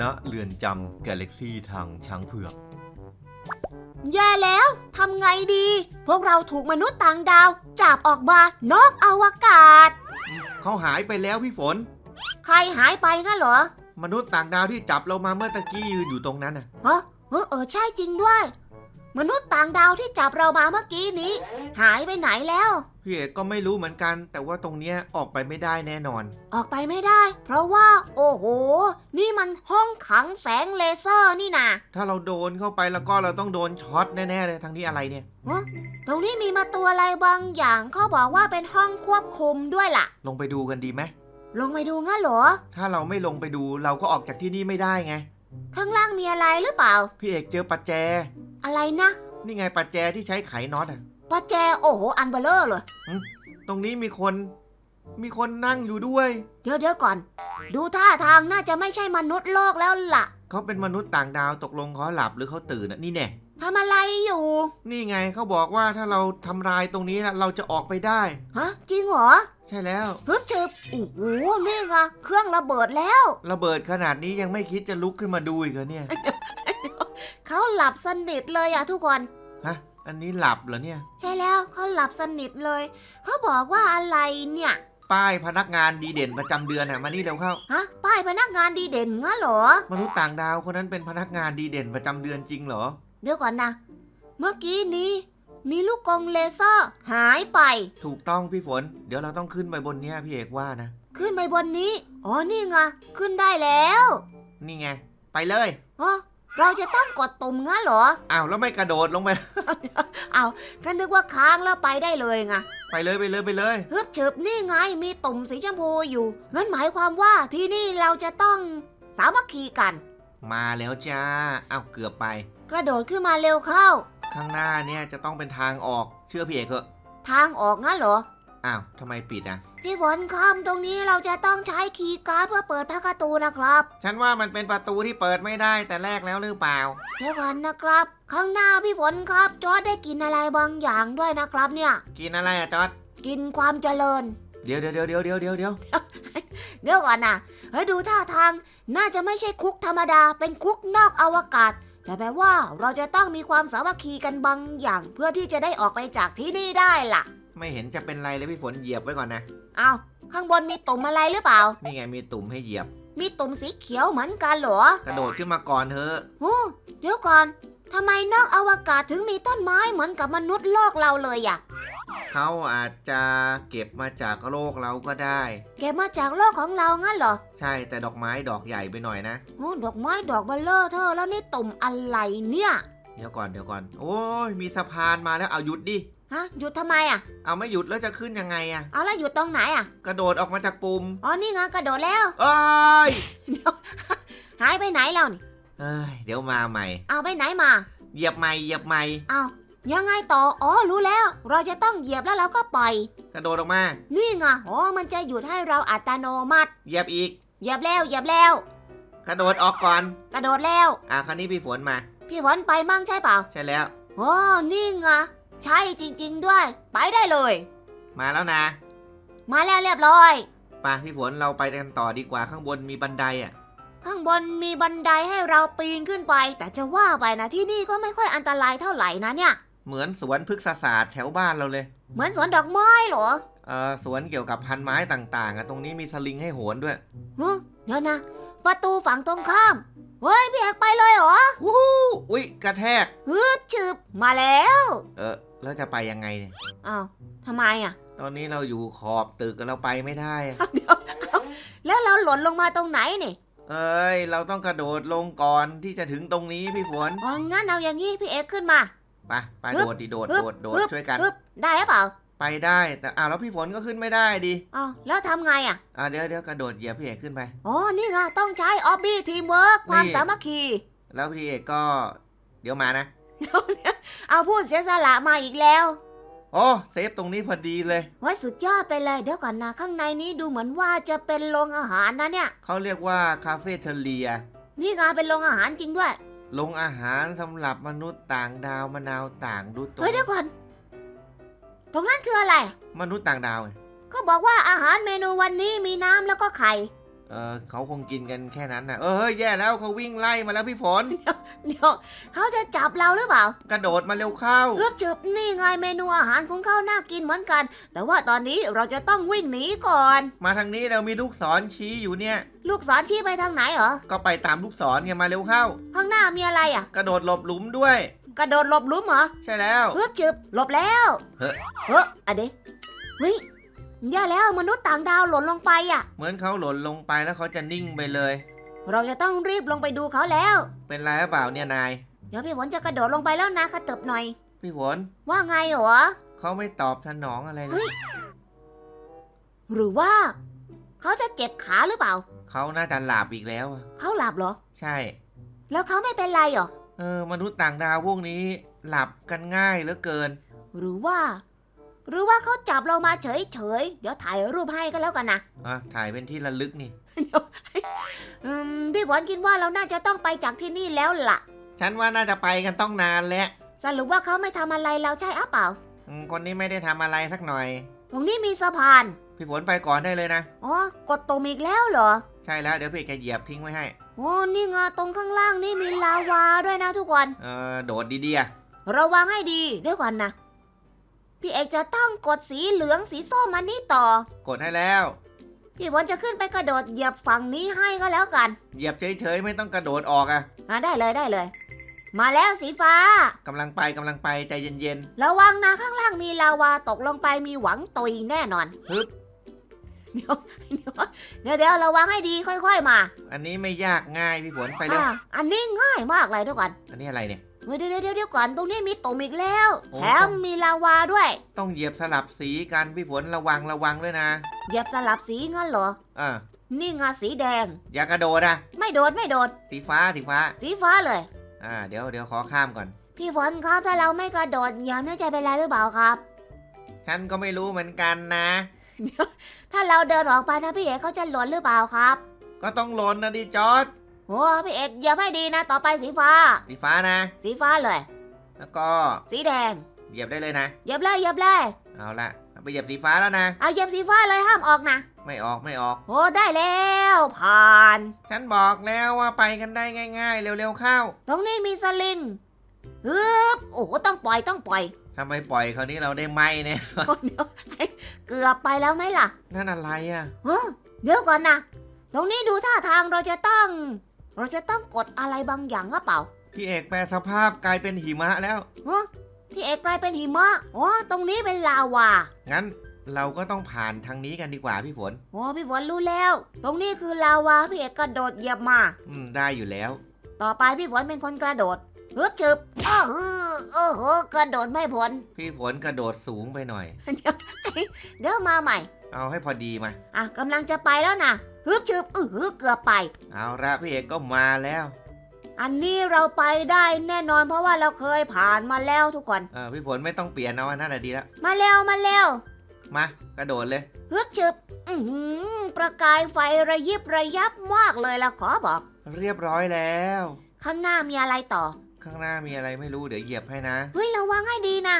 ณเรือนจำกาแล็กซี่ทางช้างเผือก แย่แล้วทำไงดี พวกเราถูกมนุษย์ต่างดาว จับออกมานอกอวกาศ เขาหายไปแล้วพี่ฝน ใครหายไปงั้นเหรอมนุษย์ต่างดาวที่จับเรามาเมื่อตะกี้ยืนอยู่ตรงนั้นน่ะ ฮะเออเออใช่จริงด้วย มนุษย์ต่างดาวที่จับเรามาเมื่อกี้นี้ หายไปไหนแล้ว พี่เอกก็ไม่รู้เหมือนกัน แต่ว่าตรงเนี้ยออกไปไม่ได้แน่นอน ออกไปไม่ได้ เพราะว่า โอ้โห นี่มันห้องขังแสงเลเซอร์นี่นะถ้าเราโดนเข้าไปแล้วก็เราต้องโดนช็อตแน่ๆเลยทั้งนี้อะไรเนี่ยตรงนี้มีมาตัวอะไรบางอย่างเขาบอกว่าเป็นห้องควบคุมด้วยล่ะ ลงไปดูกันดีไหมลงไปดูงั้นเหรอ ถ้าเราไม่ลงไปดูเราก็ออกจากที่นี่ไม่ได้ไง ข้างล่างมีอะไรหรือเปล่า พี่เอกเจอปัจแจ อะไรนะ นี่ไงปัจแจที่ใช้ไขน็อตอะ ประแจโอ้โหอันเบลเลอร์เลย ตรงนี้มีคน มีคนนั่งอยู่ด้วย เดี๋ยวเดี๋ยวก่อน ดูท่าทางน่าจะไม่ใช่มนุษย์โลกแล้วล่ะ เขาเป็นมนุษย์ต่างดาวตกลงเขาหลับหรือเขาตื่นอะนี่แน่ทำอะไรอยู่ นี่ไงเขาบอกว่าถ้าเราทำลายตรงนี้นะเราจะออกไปได้ ฮะ จริงเหรอ ใช่แล้ว ฮึบชึบโอ้โหนี่ไงเครื่องระเบิดแล้ว ระเบิดขนาดนี้ยังไม่คิดจะลุกขึ้นมาดูอีกเหรอเนี่ย เขาหลับสนิทเลยอะทุกคน ฮะ อันนี้หลับเหรอเนี่ย ใช่แล้วเขาหลับสนิทเลย เขาบอกว่าอะไรเนี่ย ป้ายพนักงานดีเด่นประจำเดือนอะมานี่เร็วเข้า ฮะ ป้ายพนักงานดีเด่นงั้นเหรอ มนุษย์ต่างดาวคนนั้นเป็นพนักงานดีเด่นประจำเดือนจริงเหรอ เดี๋ยวก่อนนะ เมื่อกี้นี้ มีลูกกรงเลเซอร์หายไป ถูกต้องพี่ฝน เดี๋ยวเราต้องขึ้นไปบนเนี้ยพี่เอกว่านะ ขึ้นไปบนนี้ อ๋อ นี่ไง ขึ้นได้แล้วนี่ไง ไปเลย อ๋อเราจะต้องกดตุ่มงั้นเหรอ อ้าวแล้วไม่กระโดดลงไป เอาก็นึกว่าค้างแล้วไปได้เลยไงไปเลยไปเลยไปเลยฮึบฉึบนี่ไงมีตุ่มสีชมพูอยู่งั้นหมายความว่าที่นี่เราจะต้องสามัคคีกัน มาแล้วจ้าอ้าวเกือบไป กระโดดขึ้นมาเร็วเข้า ข้างหน้าเนี่ยจะต้องเป็นทางออกเชื่อพี่เอกเถอะทางออกงั้นเหรออ้าวทำไมปิดอะ พี่ฝนคำตรงนี้เราจะต้องใช้คีย์การ์ดเพื่อเปิดพระประตูนะครับ ฉันว่ามันเป็นประตูที่เปิดไม่ได้แต่แรกแล้วหรือเปล่า เดี๋ยวก่อนนะครับ ข้างหน้าพี่ฝนครับจอร์ดได้กินอะไรบางอย่างด้วยนะครับเนี่ยกินอะไรอะจอดกินความเจริญ เดี๋ยวเดี๋ยวเดี๋ยวเดี๋ยวเดี๋ยวเดี๋ยวเดี๋ยวเดี๋ยวก่อนนะเฮ้ยดูท่าทาง น่าจะไม่ใช่คุกธรรมดา เป็นคุกนอกอวกาศ แต่แปลว่าเราจะต้องมีความสามัคคีกันบางอย่าง เพื่อที่จะได้ออกไปจากที่นี่ได้ล่ะ ไม่เห็นจะเป็นไรเลยพี่ฝนเหยียบไว้ก่อนนะเอาข้างบนมีตุ่มอะไรหรือเปล่า นี่ไงมีตุ่มให้เหยียบ มีตุ่มสีเขียวเหมือนกันเหรอกระโดดขึ้นมาก่อนเถอะโอ้เดี๋ยวก่อนทำไมนอกอวกาศถึงมีต้นไม้เหมือนกับมนุษย์โลกเราเลยอะเขาอาจจะเก็บมาจากโลกเราก็ได้เก็บมาจากโลกของเรางั้นเหรอใช่แต่ดอกไม้ดอกใหญ่ไปหน่อยนะ โอ้ดอกไม้ดอกเบลเลอร์เธอแล้วนี่ตุ่มอะไรเนี่ย เดี๋ยวก่อนเดี๋ยวก่อน โอ้ยมีสะพานมาแล้วเอาหยุดดิ ฮะหยุดทำไมอะเอาไม่หยุดแล้วจะขึ้นยังไงอะเอาแล้วหยุดตรงไหนอะกระโดดออกมาจากปุ่มอ๋อนี่ไงกระโดดแล้ว เอ้ยหายไปไหนแล้วนี่เอ้ยเดี๋ยวมาใหม่ เอาไปไหนมา เหยียบใหม่เหยียบใหม่ เอายังไงต่อ อ๋อรู้แล้ว เราจะต้องเหยียบแล้วเราก็ปล่อย กระโดดออกมา นี่ไงอ๋อมันจะหยุดให้เราอัตโนมัติ เหยียบอีก เหยียบแล้วเหยียบแล้ว กระโดดออกก่อน กระโดดแล้ว อะคราวนี้พี่ฝนมา พี่ฝนไปมั่งใช่เปล่า ใช่แล้ว อ๋อนี่ไง ใช่จริง ๆ ด้วย ไปได้เลย มาแล้วนะมาแล้วเรียบร้อย ไปพี่ฝนเราไปกันต่อดีกว่าข้างบนมีบันไดอะ ข้างบนมีบันไดให้เราปีนขึ้นไป แต่จะว่าไปนะที่นี่ก็ไม่ค่อยอันตรายเท่าไหร่นะเนี่ย เหมือนสวนพฤกษศาสตร์แถวบ้านเราเลย เหมือนสวนดอกไม้เหรอเออสวนเกี่ยวกับพันไม้ต่างๆอะตรงนี้มีสลิงให้โหนด้วยฮึเดี๋ยวนะ ประตูฝั่งตรงข้าม เฮ้ยพี่เอกไปเลยเหรอวู้ฮู้อุ้ยกระแทกฮึบฉึบมาแล้ว เออ แล้วจะไปยังไงเนี่ย อ้าวทำไมอะตอนนี้เราอยู่ขอบตึกเราไปไม่ได้อะเดี๋ยวเอาแล้วเราหล่นลงมาตรงไหนนี่เอ้ย เราต้องกระโดดลงก่อนที่จะถึงตรงนี้พี่ฝนอ๋องั้นเอาอย่างงี้พี่เอกขึ้นมา ไปไปฮึบโดดดิโดดฮึบโดดโดดฮึบ ช่วยกันฮึบได้หรือเปล่าไปได้แต่อ้าวแล้วพี่ฝนก็ขึ้นไม่ได้ดิอ้าวแล้วทำไงอะอ่าเดี๋ยวเดี๋ยวกระโดดเหยียบพี่เอกขึ้นไป อ๋อนี่ไงต้องใช้ออบบี้ทีมเวิร์กความนี่ สามัคคี แล้วพี่เอกก็ เดี๋ยวมานะ เอาพูดเสียสละมาอีกแล้วโอ้เซฟตรงนี้พอดีเลยโอ้ยสุดยอดไปเลยเดี๋ยวก่อนนะ ข้างในนี้ดูเหมือนว่าจะเป็นโรงอาหารนะเนี่ย เขาเรียกว่าคาเฟ่เทเลีย นี่ไงเป็นโรงอาหารจริงด้วยลงอาหารสำหรับมนุษย์ต่างดาวมะนาวต่างดูตัวเฮ้ยเดี๋ยวก่อน ตรงนั้นคืออะไร มนุษย์ต่างดาวไงก็บอกว่าอาหารเมนูวันนี้มีน้ำแล้วก็ไข่ เออเขาคงกินกันแค่นั้นนะเออเฮ้ยแย่แล้วเขาวิ่งไล่มาแล้วพี่ฝน เดี๋ยวเขาจะจับเราหรือเปล่ากระโดดมาเร็วเข้าเอื้อบจึบนี่ไงเมนูอาหารของเขาน่ากินเหมือนกัน แต่ว่าตอนนี้เราจะต้องวิ่งหนีก่อน มาทางนี้เรามีลูกศรชี้อยู่เนี่ย ลูกศรชี้ไปทางไหนเหรอ ก็ไปตามลูกศรไงมาเร็วเข้า ข้างหน้ามีอะไรอะ กระโดดหลบหลุมด้วย กระโดดหลบหลุมเหรอ ใช่แล้วเอื้อบจึบหลบแล้ว เฮ้อเฮ้ออะเดะเฮ้ย แย่แล้วมนุษย์ต่างดาวหล่นลงไปอะ เหมือนเขาหล่นลงไปแล้วเขาจะนิ่งไปเลย เราจะต้องรีบลงไปดูเขาแล้ว เป็นไรหรือเปล่าเนี่ยนาย เดี๋ยวพี่ฝนจะกระโดดลงไปแล้วนะกระเติบหน่อย พี่ฝนว่าไงเหรอ เขาไม่ตอบสนองอะไรเลเฮ้ย ยหรือว่า เขาจะเจ็บขาหรือเปล่า เขาน่าจะหลับอีกแล้วอะเขาหลับเหรอ ใช่ แล้วเขาไม่เป็นไรเหรอ เออ มนุษย์ต่างดาวพวกนี้หลับกันง่ายเหลือเกิน หรือว่า หรือว่าเขาจับเรามาเฉยๆ เดี๋ยวถ่ายรูปให้ก็แล้วกันนะอะถ่ายเป็นที่ระลึกนี่ อืมพี่ฝนคิดว่าเราน่าจะต้องไปจากที่นี่แล้วล่ะ ฉันว่าน่าจะไปกันต้องนานแล้วสรุปว่าเขาไม่ทำอะไรเราใช่อะเปล่า อืมคนนี้ไม่ได้ทำอะไรสักหน่อย ตรงนี้มีสะพาน พี่ฝนไปก่อนได้เลยนะ อ๋อ กดตุ่มอีกแล้วเหรอ ใช่แล้วเดี๋ยวพี่แกเหยียบทิ้งไว้ให้ โอ้นี่ไงตรงข้างล่างนี่มีลาวาด้วยนะทุกคน เออโดดดีๆอะระวังให้ดีเดี๋ยวก่อนนะ พี่เอกจะต้องกดสีเหลืองสีส้มมันนี่ต่อ กดให้แล้ว พี่ฝนจะขึ้นไปกระโดดเหยียบฝั่งนี้ให้ก็แล้วกันเหยียบเฉยๆไม่ต้องกระโดดออกอะอะได้เลยได้เลย มาแล้วสีฟ้า กำลังไปกำลังไปใจเย็นระวังนะข้างล่างมีลาวาตกลงไปมีหวังตุยแน่นอนๆฮึบเดี๋ยวเดี๋ยวเดี๋ยวเดี๋ยวระวังให้ดีค่อย ๆ มาอันนี้ไม่ยากง่ายพี่ฝนไปเร็วอะอันนี้ง่ายมากเลยทุกคนอันนี้อะไรเนี่ย เฮ้ยเดี๋ยวเดี๋ยวเดี๋ยวก่อนตรงนี้มีตุ่มอีกแล้ว โอ้ แถมมีลาวาด้วย ต้องเหยียบสลับสีกันพี่ฝนระวังระวังด้วยนะเหยียบสลับสีงั้นเหรออ่านี่ไงสีแดง อย่ากระโดดอะไม่โดดไม่โดด สีฟ้าสีฟ้า สีฟ้าเลย อ่า เดี๋ยวเดี๋ยวขอข้ามก่อน พี่ฝนครับถ้าเราไม่กระโดดเหยียบน่าจะเป็นไรหรือเปล่าครับ ฉันก็ไม่รู้เหมือนกันนะ ถ้าเราเดินออกไปนะพี่เอกเขาจะหล่นหรือเปล่าครับ ก็ต้องหล่นนะดิจอร์ด โอ้พี่เอกเหยียบให้ดีนะ ต่อไปสีฟ้า สีฟ้านะ สีฟ้าเลย แล้วก็สีแดงเหยียบได้เลยนะเหยียบเลยเหยียบเลยเอาละเอาไปเหยียบสีฟ้าแล้วนะเอาเหยียบสีฟ้าเลยห้ามออกนะไม่ออกไม่ออก โอ้ได้แล้วผ่าน ฉันบอกแล้วว่าไปกันได้ง่าย ๆ เร็วๆเข้า ตรงนี้มีสลิงฮึบโอ้โหต้องปล่อยต้องปล่อยทำไมปล่อยคราวนี้เราได้ไหมเนี่ยโอ้เดี๋ยวเกือบไปแล้วไหมล่ะ นั่นอะไรอะเฮ้อเดี๋ยวก่อนนะ ตรงนี้ดูท่าทางเราจะต้อง เราจะต้องกดอะไรบางอย่างหรือเปล่าพี่เอกแปลสภาพกลายเป็นหิมะแล้วเฮ้อพี่เอกกลายเป็นหิมะอ๋อตรงนี้เป็นลาวางั้นเราก็ต้องผ่านทางนี้กันดีกว่าพี่ฝนโอ้พี่ฝนรู้แล้ว ตรงนี้คือลาวาพี่เอกกระโดดเหยียบมา อืมได้อยู่แล้ว ต่อไปพี่ฝนเป็นคนกระโดดฮึบฉึบอ้าวฮือโอ้โหกระโดดไม่พ้นพี่ฝนกระโดดสูงไปหน่อย เดี๋ยวเดี๋ยวมาใหม่ เอาให้พอดีมา อะกำลังจะไปแล้วนะ ฮึบฉึบอือหือเกือบไป เอาละพี่เอกก็มาแล้ว อันนี้เราไปได้แน่นอนเพราะว่าเราเคยผ่านมาแล้วทุกคน เออพี่ฝนไม่ต้องเปลี่ยนเอาอันนั้นนะดีแล้ว มาเร็วมาเร็วมากระโดดเลยฮึบฉึบอือหือประกายไฟระยิบระยับมากเลยละขอบอก เรียบร้อยแล้ว ข้างหน้ามีอะไรต่อ ข้างหน้ามีอะไรไม่รู้เดี๋ยวเหยียบให้นะ เฮ้ยระวังให้ดีนะ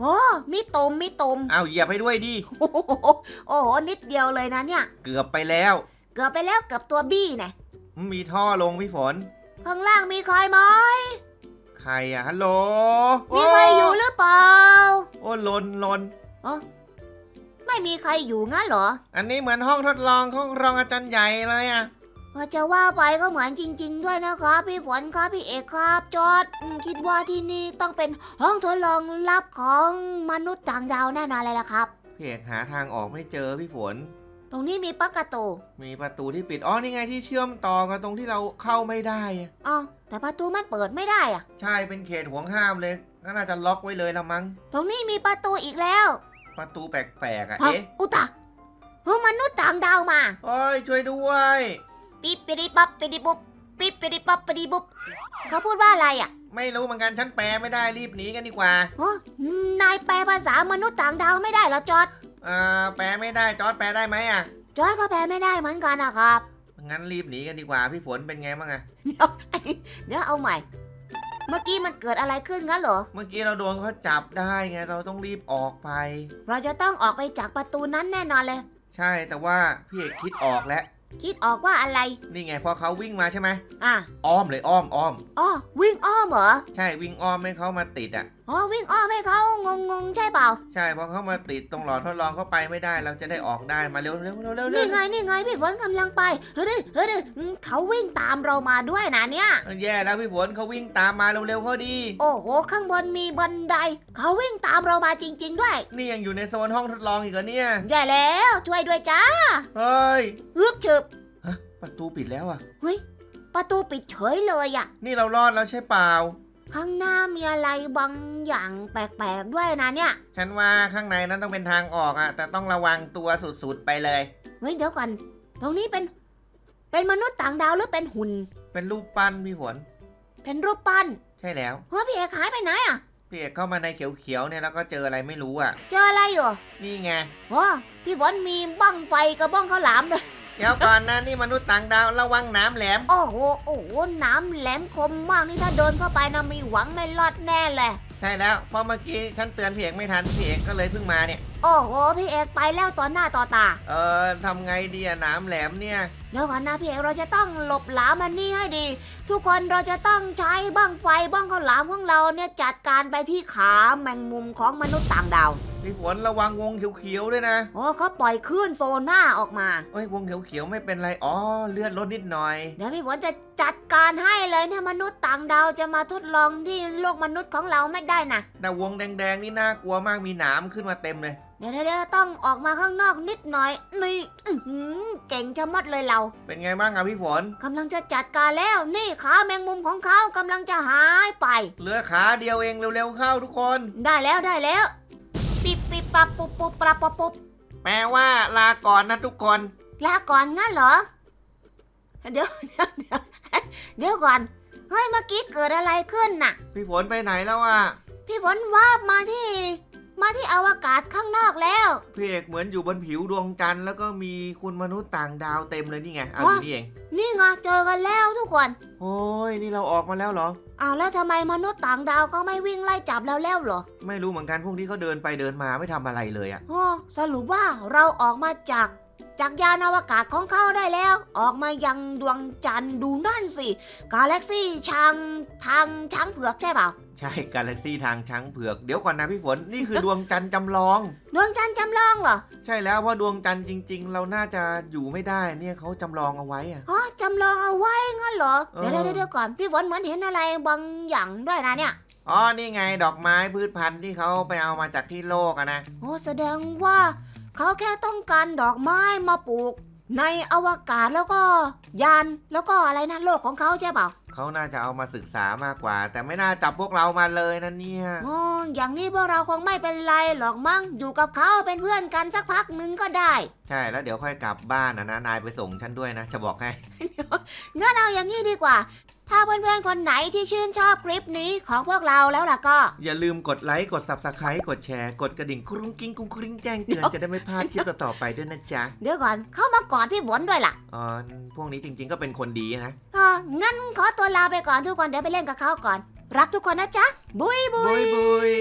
โอ้มีตุ่มมีตุ่มเอาเหยียบให้ด้วยดิโอ้โหโอ้โหนิดเดียวเลยนะเนี่ย เกือบไปแล้ว เกือบไปแล้วเกือบตัวบี้นะมีท่อลงพี่ฝน ข้างล่างมีใครไหมใครอะฮัลโหลมีใครอยู่หรือเปล่า โอ้ลนลนไม่มีใครอยู่งั้นเหรอ อันนี้เหมือนห้องทดลองของรองอาจารย์ใหญ่เลยอะเออจะว่าไปก็เหมือนจริง ๆ ด้วยนะครับพี่ฝนครับพี่เอกครับจอร์ดอืมคิดว่าที่นี่ต้องเป็นห้องทดลองลับของมนุษย์ต่างดาวแน่นอนเลยล่ะครับ พี่เอกหาทางออกไม่เจอพี่ฝน ตรงนี้มีปลั๊กกระตูมีประตูที่ปิดอ๋อนี่ไงที่เชื่อมต่อกันตรงที่เราเข้าไม่ได้อะอ๋อแต่ประตูมันเปิดไม่ได้อะใช่เป็นเขตห่วงห้ามเลยก็น่าจะล็อกไว้เลยละมั้งตรงนี้มีประตูอีกแล้วประตูแปลกๆอะฮะเอ๊ะอุตะเฮ้ยมนุษย์ต่างดาวมาโอ้ยช่วยด้วย ปิ๊บปิดิปั๊บปิดิปุ๊บปิ๊บปิดิปั๊บปิดิปุ๊บเขาพูดว่าอะไรอะไม่รู้เหมือนกันฉันแปลไม่ได้รีบหนีกันดีกว่าโอ้นายแปลภาษามนุษย์ต่างดาวไม่ได้เหรอจอร์ดอ่าแปลไม่ได้จอร์ดแปลได้ไหมอะจอร์ดก็แปลไม่ได้เหมือนกันนะครับงั้นรีบหนีกันดีกว่าพี่ฝนเป็นไงบ้างอะเดี๋ยวเดี๋ยวเอาใหม่ เมื่อกี้มันเกิดอะไรขึ้นงั้นเหรอ เมื่อกี้เราโดนเขาจับได้ไงเราต้องรีบออกไป เราจะต้องออกไปจากประตูนั้นแน่นอนเลย ใช่แต่ว่าพี่เอกคิดออกแล้ว คิดออกว่าอะไร นี่ไงพอเขาวิ่งมาใช่ไหมอะอ้อมเลยอ้อมอ้อม อ๋อวิ่งอ้อมเหรอ ใช่วิ่งอ้อมให้เขามาติดอะ อ๋อวิ่งอ้อมให้เขางงงๆใช่เปล่า ใช่พอเขามาติดตรงหลอดทดลองเข้าไปไม่ได้ เราจะได้ออกได้มาเร็วเร็วเร็วเร็วเร็นี่วไงนี่ไงพี่ฝนกำลังไป เฮ้ยดิเฮ้ยดิอืมเขาวิ่งตามเรามาด้วยนะเนี่ย แย่แล้วพี่ฝนเขาวิ่งตามมาเร็วเร็วเขาดี โอ้โหข้างบนมีบันได เขาวิ่งตามเรามาจริง ๆ ด้วย นี่ยังอยู่ในโซนห้องทดลองอีกเหรอเนี่ย แย่แล้วช่วยด้วยจ้าเฮ้ยฮึบฉึบฮะประตูปิดแล้วอะ ประตูปิดเฉยเลยอะ นี่เรารอดแล้วใช่เปล่า ข้างหน้ามีอะไรบางอย่างแปลกๆด้วยนะเนี่ย ฉันว่าข้างในนั้นต้องเป็นทางออกอะแต่ต้องระวังตัวสุดๆไปเลย เฮ้ยเดี๋ยวก่อน ตรงนี้เป็น เป็นมนุษย์ต่างดาวหรือเป็นหุ่น เป็นรูปปั้นพี่ฝนเป็นรูปปั้นใช่แล้ว เฮ้ยพี่เอกหายไปไหนอะพี่เอกเข้ามาในเขียวๆเนี่ยแล้วก็เจออะไรไม่รู้อะเจออะไรอยู่นี่ไง โอ้พี่ฝนมีบ้องไฟกับบ้องข้าวหลามด้วย เดี๋ยวก่อนนะนี่มนุษย์ต่างดาวระวังน้ำแหลม โอ้โห โอ้โห น้ำแหลมคมมากนี่ถ้าเดินเข้าไปนะมีหวังไม่รอดแน่เลย ใช่แล้วเพราะเมื่อกี้ฉันเตือนพี่เอกไม่ทันพี่เอกก็เลยเพิ่งมาเนี่ย โอ้โห พี่เอกไปแล้วต่อหน้าต่อตา เออทำไงดีอะน้ำแหลมเนี่ย เดี๋ยวก่อนนะพี่เอกเราจะต้องหลบหลามมันนี่ให้ดี ทุกคนเราจะต้องใช้บ้างไฟบ้างข้าวหลามของเราเนี่ยจัดการไปที่ขาแมงมุมของมนุษย์ต่างดาว พี่ฝนระวังวงเขียวๆด้วยนะโอ้เขาปล่อยคลื่นโซน่าออกมาเอ้ยวงเขียวๆไม่เป็นไรอ๋อเลื่อนรถนิดหน่อย เดี๋ยวพี่ฝนจะจัดการให้เลยเนี่ยมนุษย์ต่างดาวจะมาทดลองที่โลกมนุษย์ของเราไม่ได้นะแต่วงแดงๆนี่น่ากลัวมากมีหนามขึ้นมาเต็มเลย เดี๋ยวเดี๋ยวเดี๋ยวต้องออกมาข้างนอกนิดหน่อยนี่อื้อหือเก่งชะมัดเลยเราเป็นไงบ้างอะพี่ฝนกำลังจะจัดการแล้วนี่ขาแมงมุมของเขากำลังจะหายไป เหลือขาเดียวเองเร็วๆเข้าทุกคน ได้แล้วได้แล้ว ปิบปิบปับปุบปุบปรับปบปุบแปลว่าลาก่อนนะทุกคน ลาก่อนงั้นเหรอ เดี๋ยวเดี๋ยวเดี๋ยวเดี๋ยวก่อน เฮ้ยเมื่อกี้เกิดอะไรขึ้นน่ะ พี่ฝนไปไหนแล้วอะพี่ฝนวาบมาที่ มาที่อวกาศข้างนอกแล้วพี่เอกเหมือนอยู่บนผิวดวงจันทร์แล้วก็มีคุณมนุษย์ต่างดาวเต็มเลยนี่ไง เอาอยู่นี่เอง นี่ไงเจอกันแล้วทุกคน โอ้ยนี่เราออกมาแล้วเหรอ อ้าวแล้วทำไมมนุษย์ต่างดาวเขาไม่วิ่งไล่จับเราแล้วเหรอไม่รู้เหมือนกันพวกนี้เขาเดินไปเดินมาไม่ทำอะไรเลยอะโอ้สรุปว่าเราออกมาจาก จากยานอวกาศของเขาได้แล้ว ออกมายังดวงจันทร์ดูนั่นสิ กาแล็กซี่ช้างทางช้างเผือกใช่เปล่า ใช่กาแล็กซี่ทางช้างเผือก เดี๋ยวก่อนนะพี่ฝนนี่คือดวงจันทร์จำลอง ดวงจันทร์จำลองเหรอ ใช่แล้วเพราะดวงจันทร์จริง ๆ เราน่าจะอยู่ไม่ได้เนี่ยเขาจำลองเอาไว้อะอ๋อจำลองเอาไว้งั้นเหรอเออเดี๋ยวเดี๋ยวเดี๋ยวก่อนพี่ฝนเหมือนเห็นอะไรบางอย่างด้วยนะเนี่ย อ๋อนี่ไงดอกไม้พืชพันธุ์ที่เขาไปเอามาจากที่โลกอะนะ โอ้แสดงว่าเขาแค่ต้องการดอกไม้มาปลูก ในอวกาศแล้วก็ยานแล้วก็อะไรนะโลกของเขาใช่เปล่า เขาน่าจะเอามาศึกษามากกว่า แต่ไม่น่าจับพวกเรามาเลยนะเนี่ยอ๋ออย่างนี้พวกเราคงไม่เป็นไรหรอกมั้ง อยู่กับเขาเป็นเพื่อนกันสักพักหนึ่งก็ได้ ใช่แล้วเดี๋ยวค่อยกลับบ้านนะนะนายไปส่งฉันด้วยนะ จะบอกให้ งั้นเอาอย่างนี้ดีกว่า ถ้าเพื่อนๆ คนไหนที่ชื่นชอบคลิปนี้ของพวกเราแล้วล่ะก็ อย่าลืมกดไลค์ กด subscribe กดแชร์ กดกระดิ่งกรุ้งกิ้งกุ้งกริ้งแจ้งเตือนจะได้ไม่พลาดคลิปต่อๆไปด้วยนะจ๊ะ เดี๋ยวก่อนเข้ามากอดพี่ฝนด้วยล่ะอ๋อ พวกนี้จริงๆก็เป็นคนดีนะเอองั้นขอตัวลาไปก่อนทุกคนเดี๋ยวไปเล่นกับเขาก่อน รักทุกคนนะจ๊ะ บุยบุบุยยบุย